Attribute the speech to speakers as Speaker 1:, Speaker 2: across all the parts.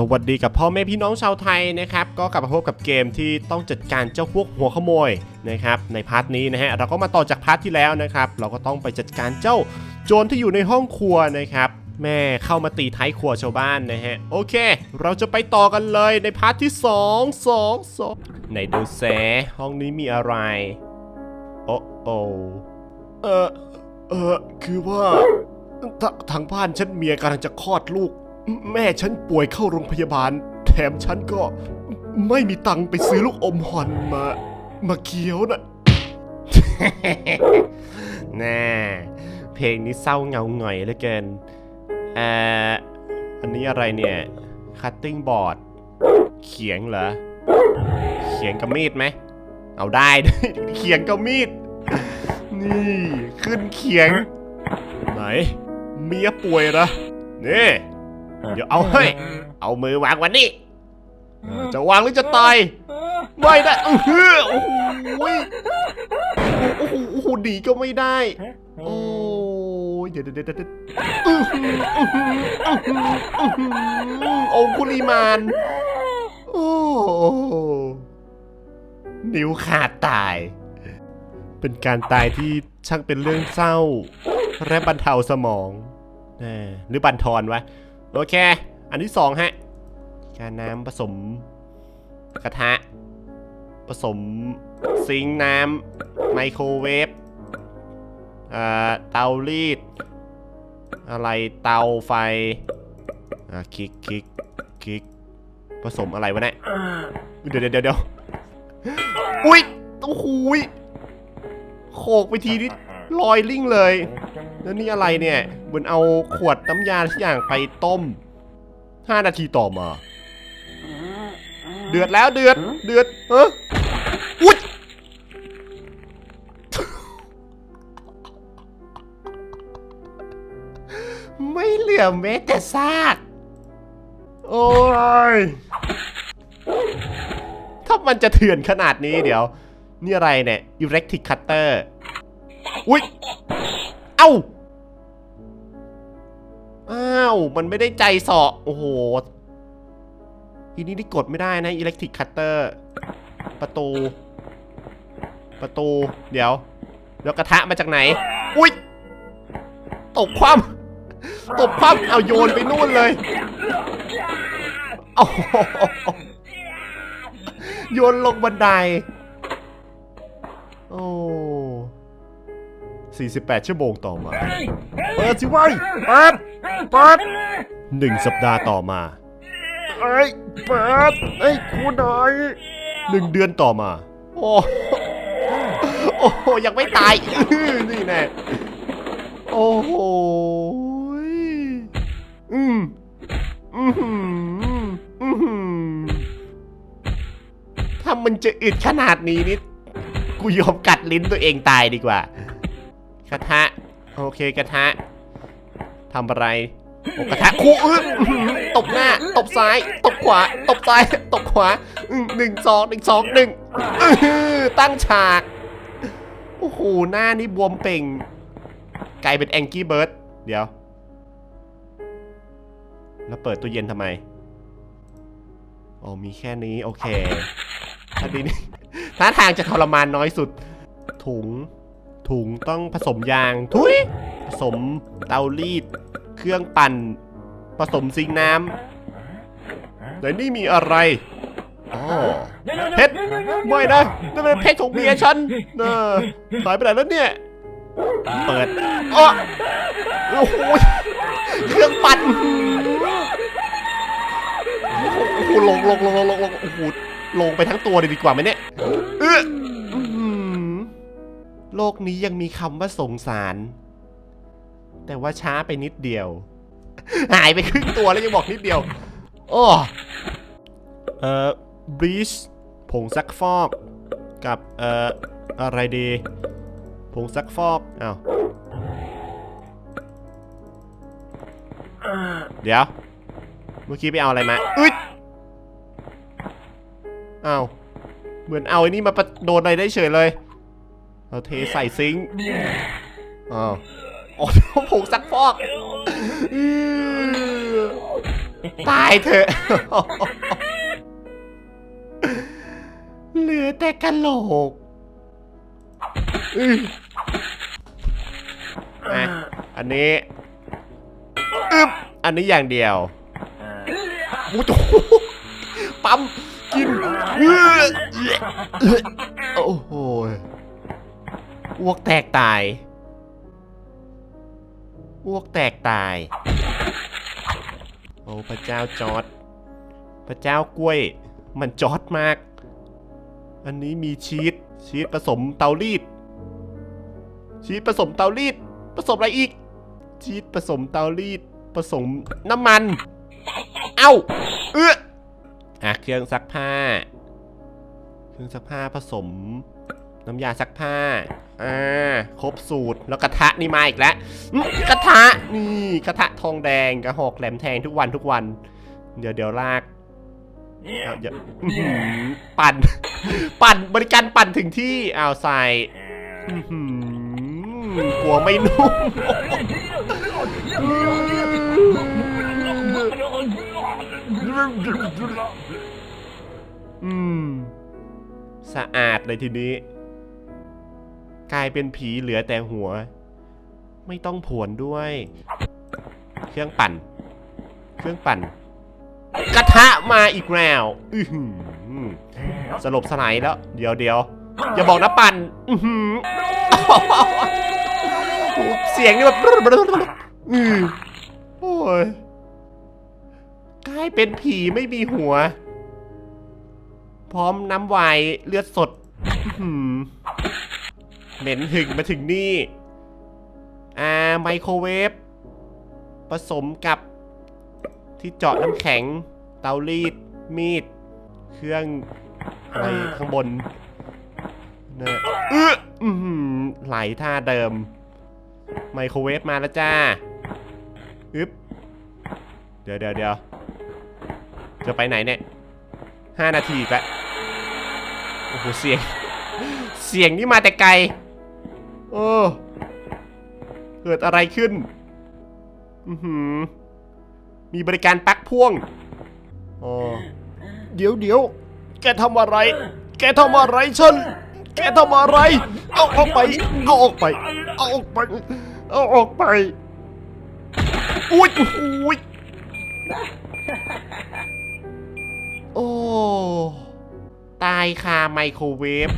Speaker 1: สวัสดีกับพ่อแม่พี่น้องชาวไทยนะครับก็กลับมาพบกับเกมที่ต้องจัดการเจ้าพวกหัวขโมยนะครับในพาร์ทนี้นะฮะเราก็มาต่อจากพาร์ทที่แล้วนะครับเราก็ต้องไปจัดการเจ้าโจรที่อยู่ในห้องครัวนะครับแม่เข้ามาตีท้ายครัวชาวบ้านนะฮะโอเค เราจะไปต่อกันเลยในพาร์ทที่2 2 2ไหนดูแซห้องนี้มีอะไรโอ้โอเออเออคือว่าททางบ้านฉันเมียกำลังจะคลอดลูก แม่ฉันป่วยเข้าโรงพยาบาล แถมฉันก็ไม่มีตังค์ไปซื้อลูกอมฮอนมา มาเคี้ยวนะ แน่เพลงนี้เศร้าเงาหงอยเหลือเกินเอ่ออันนี้อะไรเนี่ย คัตติ้งบอร์ด เขียงเหรอ เขียงกับมีดไหม เอาได้ เขียงกับมีด นี่ ขึ้นเขียง ไหน เมียป่วยนะนี่ เดี๋ยวเอาให้เอามือวางวันนี้ จะวางหรือจะตาย ไม่ได้เออหือโอ้โหโอ้โหโอ้โหดีก็ไม่ได้ โอ้ยเดี๋ยวเดี๋ยวเดี๋ยวเดี๋ยวอื้อหืออื้อหืออื้อหืออื้อหือองคุลิมานโอ้นิ้วขาดตาย เป็นการตายที่ช่างเป็นเรื่องเศร้า และบรรเทาสมองแน่หรือบันทอนวะ โอเค อันที่สองฮะการน้ำผสมกระทะ ผสมซิงน้ำไมโครเวฟอ่าเตารีด อะไรเตาไฟอ่าคลิกคลิกคลิกผสมอะไรวะเนี่ยเดี๋ยวเดี๋ยวเดี๋ยวเดี๋ยวอุ้ยโอ้โหยโขกไปทีนี้ลอยลิ่งเลย แล้วนี่อะไรเนี่ยเหมือนเอาขวดน้ำยาทุกอย่างไปต้ม 5 นาทีต่อมา เดือดแล้วเดือด เดือดเอออุ๊ยไม่เหลือแม้แต่ซาก โอ้ย ถ้ามันจะเถื่อนขนาดนี้เดี๋ยว นี่อะไรเนี่ย electric cutter อุ๊ย เอ้า อ้าว มันไม่ได้ใจเสาะโอ้โห ทีนี้ที่กดไม่ได้นะ electric cutter ประตู ประตู เดี๋ยว แล้วกระทะมาจากไหน อุ๊ยตบความ ตบความ เอาโยนไปนู่นเลยโอ้โหโยนลงบันได 48 ชั่วโมงต่อมา เปิดสิเว้ยเปิดเปิดหนึ่งสัปดาห์ต่อมาเอ้ยเปิดเอ้ยครูหน่อยหนึ่งเดือนต่อมา โอ้โอ้โหยังไม่ตายอื้อนี่แน่โอ้โหยอืมอืมอืมอืมถ้ามันจะอึดขนาดนี้นี่กูยอมกัดลิ้นตัวเองตายดีกว่าก ระทะ โอเคกระทะทำอะไรโอ้กระทะคู่อื้ออื้อหือตบหน้า ตบซ้าย ตบขวา ตบซ้าย ตบขวาอื้อหนึ่งสองหนึ่งสองหนึ่งอื้อหือตั้งฉาก โอ้โห หน้านี่บวมเป่ง กลายเป็นแองกี้เบิร์ด เดี๋ยว แล้วเปิดตู้เย็นทำไม อ๋อ มีแค่นี้ โอเคท่านี้นี่ท่าทางจะทรมานน้อยสุด ถุง ถุงต้องผสมยาง ทุยผสมเตารีด เครื่องปั่น ผสมซิงน้ำแต่นี่มีอะไรอ๋อเพชรไม่นะนั่นเป็นเพชรของเมียฉันเออหายไปไหนแล้วเนี่ย เปิดอ้อโอ้โหเครื่องปั่นโอ้โหลงลงลงลงลงโอ้โหลงไปทั้งตัวเลยดีกว่าไหมเนี่ยเออ โลกนี้ยังมีคำว่าสงสาร แต่ว่าช้าไปนิดเดียว หายไปครึ่งตัวแล้วยังบอกนิดเดียว โอ้เอ่อบลีชผงซักฟอก กับเอ่ออะไรดีผงซักฟอกอ้าวเดี๋ยว เมื่อกี้ไปเอาอะไรมาอึดอ้าวเหมือนเอาไอ้นี่มาปโดนอะไรได้เฉยเลย เอาเทใส่ซิงค์อ้าวอ๋อผงซักฟอกอื้อตายเถอะ เหลือแต่กะโหลกอื้ออะอันนี้อึ๊บอันนี้อย่างเดียวโอ้โหปั๊มกินเอื้อเอื้อโอ้โห อ้วกแตกตาย อ้วกแตกตาย โอ้พระเจ้าจอด พระเจ้ากล้วย มันจอดมาก อันนี้มีชีส ชีสผสมเตารีด ชีสผสมเตารีด ผสมอะไรอีก ชีสผสมเตารีด ผสมน้ำมัน เอ้า เอื้ออะเครื่องซักผ้า เครื่องซักผ้าผสม น้ำยาซักผ้า อ่า ครบสูตร แล้วกระทะนี่มาอีกแล้วกระทะ นี่กระทะทองแดงกระหอกแหลมแทงทุกวันทุกวัน เดี๋ยวเดี๋ยวลากเอาอย่าอื้อหือปั่น ปั่นบริการปั่นถึงที่เอ้าใส่กลัวไม่นุ่มอืม สะอาดเลยทีนี้ กลายเป็นผีเหลือแต่หัว ไม่ต้องผวนด้วย เครื่องปั่น เครื่องปั่น กระทะมาอีกแล้วอืสลบสลายแล้ว เดี๋ยวเดี๋ยวอย่าบอกนะปั่นอืเสียงนี่แบบอือโอ้ยกลายเป็นผีไม่มีหัว พร้อมน้ำวายเลือดสด อื เหม็นหึงมาถึงนี่ อ่าไมโครเวฟผสมกับที่เจาะน้ำแข็ง เตารีด มีด เครื่องอะไรข้างบนนะเอื้ออื้ออไหลท่าเดิม ไมโครเวฟมาแล้วจ้าอึ๊บเดี๋ยวเดี๋ยวเดี๋ยวจะไปไหนเนี่ยห้านาทีอีกแล้วโอ้โหเสียง เสียงนี่มาแต่ไกล โอ้ เกิดอะไรขึ้น อือหือ มีบริการปักพ่วงอ๋อเดี๋ยวเดี๋ยว แกทำอะไร แกทำอะไรฉัน แกทำอะไร เอาออกไป เอาออกไป เอาออกไป เอาออกไป อุ้ยอุ้ยโอ้ ตายคาไมโครเวฟ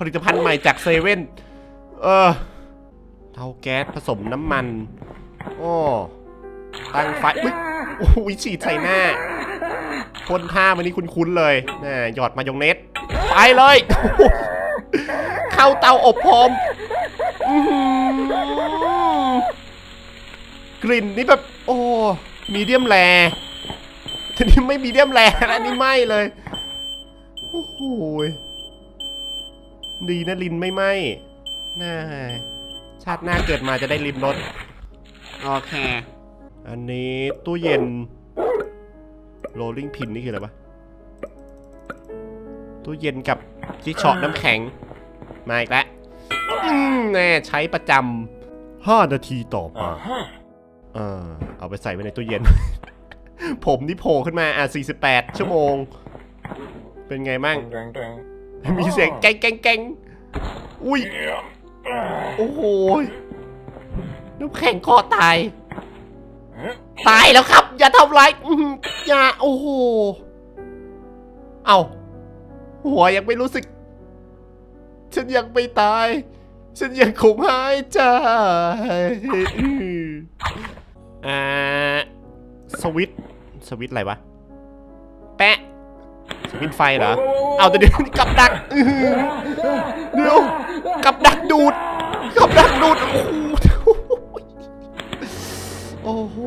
Speaker 1: ผลิตภัณฑ์ใหม่จากเซเว่นเออเตาแก๊สผสมน้ำมันโอ้ตั้งไฟอุ๊ยโอ้ยฉีดใส่หน้าคนท่ามันนี่คุ้นๆเลยน่หยอดมายองเนสไปเลย เข้าเตาอบพร้อมกลิ่นนี่แบบ โอ้ มีเดียมแรทีนี้ไม่มีเดียมแรแล้วอันนี่ไหม้เลย โอ้โห ดีนะลินไม่ไหม้น่าชาติหน้าเกิดมาจะได้ริมรถ โอเค อันนี้ตู้เย็น rolling pin นี่คืออะไรวะ ตู้เย็นกับที่เฉาะน้ำแข็ง มาอีกแล้วอืมแน่ใช้ประจำห้านาทีต่อมาเออเอาไปใส่ไว้ในตู้เย็น ผมนี่โผล่ขึ้นมาอะ48 ชั่วโมง เป็นไงมั่ง มีเสียงแก๊งแก๊งแก๊งอุ้ย โอ้โหยน้ำแข็งคอตาย ตายแล้วครับ อย่าทำร้ายอื้อหืออย่าโอ้โห เอาหัวยังไม่รู้สึก ฉันยังไม่ตาย ฉันยังคงหายใจอ่าสวิตช์สวิตช์อะไรวะ แปะ สวิตช์ไฟเหรอ เอาแต่เดี๋ยวกับดักอื้อหือเดี๋ยวกับดักดูดกับดักดูด โอ้โหโอ้โห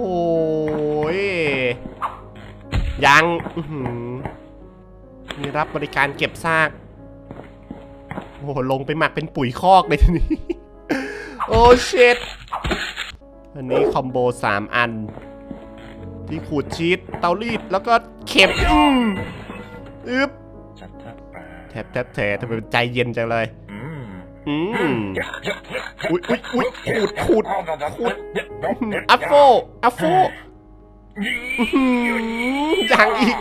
Speaker 1: ยยังอื้อหือมีรับบริการเก็บซาก โอ้โหลงไปหมักเป็นปุ๋ยคอกเลยทีนี้ โอ้เช็ดอันนี้คอมโบสามอัน ที่ขูดชีสเตารีด แล้วก็เข็มอืม อึ๊บแทบแทบแทบทำไมมันใจเย็นจังเลยอืมอุ้ยอุ้ยอุ้ยขูดขูดขูดอัฟโฟอัฟโฟอื้อหือยังอีก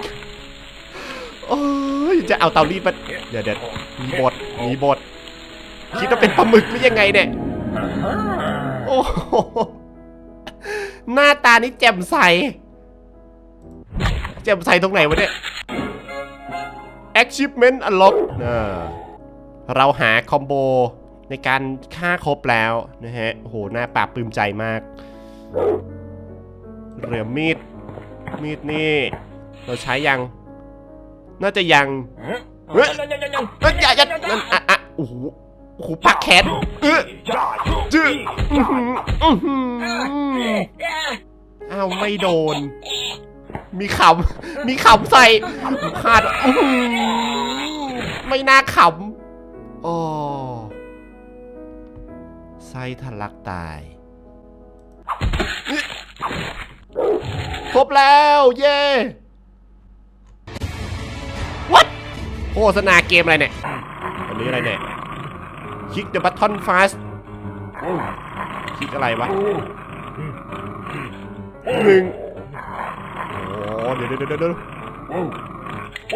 Speaker 1: โอ้ยจะเอาเตารีดมาเดี๋ยวเดี๋ยวมีบทมีบทคิดว่าเป็นปลาหมึกหรือยังไงเนี่ยโอ้โหหน้าตานี่แจ่มใส แจ่มใสตรงไหนวะเนี่ย achievement unlock เราหาคอมโบในการฆ่าครบแล้วนะฮะโหหน้าปราบปลื้มใจมาก เหลือมีด มีดนี่ เราใช้ยัง น่าจะยังเฮ้ยเอ้ยอย่าอย่านั่นอะอะโอ้โหโอ้โหปักแขนเออจื้ออ้าวไม่โดน มีขำ มีขำใส่ขาดอื้อหือไม่น่าขำอ๋อไส้ทะลักตาย ครบแล้ว เย้ What โฆษณาเกมอะไรเนี่ย อันนี้อะไรเนี่ย คลิก the button fast คลิกอะไรวะหนึ่ง โอ้เดี๋ยวเดี๋ยวเดี๋ยวเดี๋ยว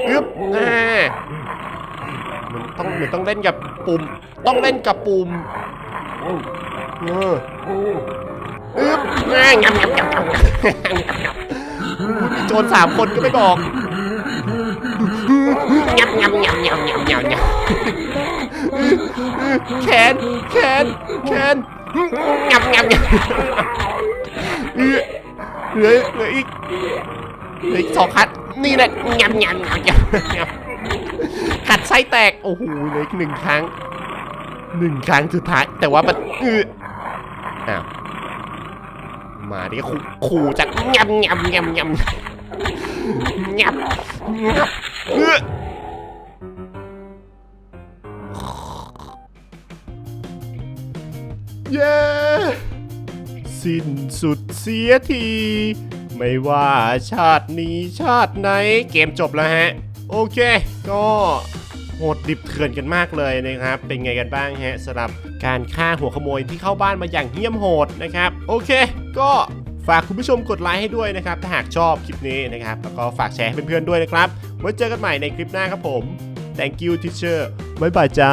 Speaker 1: อึ๊บอ่ามันต้องมันต้องเล่นกับปุ่ม ต้องเล่นกับปุ่มเอออึ๊บอ่างำงำงำงำมีโจรสามคนก็ไม่บอกงำงำงำงำงำงำงำแขนแขนแขนงำงำงำเหลือเหลือเหลืออีก เหลืออีกสองคัดนี่แหละงำงำงำงำงำกัดไส้แตก โอ้โหเหลืออีกหนึ่งครั้งหนึ่งครั้งสุดท้าย แต่ว่ามันเอออ้าวมาดิขู่ขู่จะงำงำงำงำงับงับเออเย้ สิ้นสุดเสียที ไม่ว่าชาตินี้ชาติไหนเกมจบแล้วฮะ โอเค ก็โหดดิบเถื่อนกันมากเลยนะครับ เป็นไงกันบ้างฮะสำหรับการฆ่าหัวขโมยที่เข้าบ้านมาอย่างเหี้ยมโหดนะครับ โอเค ก็ฝากคุณผู้ชมกดไลค์ให้ด้วยนะครับ ถ้าหากชอบคลิปนี้นะครับ แล้วก็ฝากแชร์ให้เพื่อนๆด้วยนะครับไว้เจอกันใหม่ในคลิปหน้าครับผม thank you teacher บ๊ายบายจ้า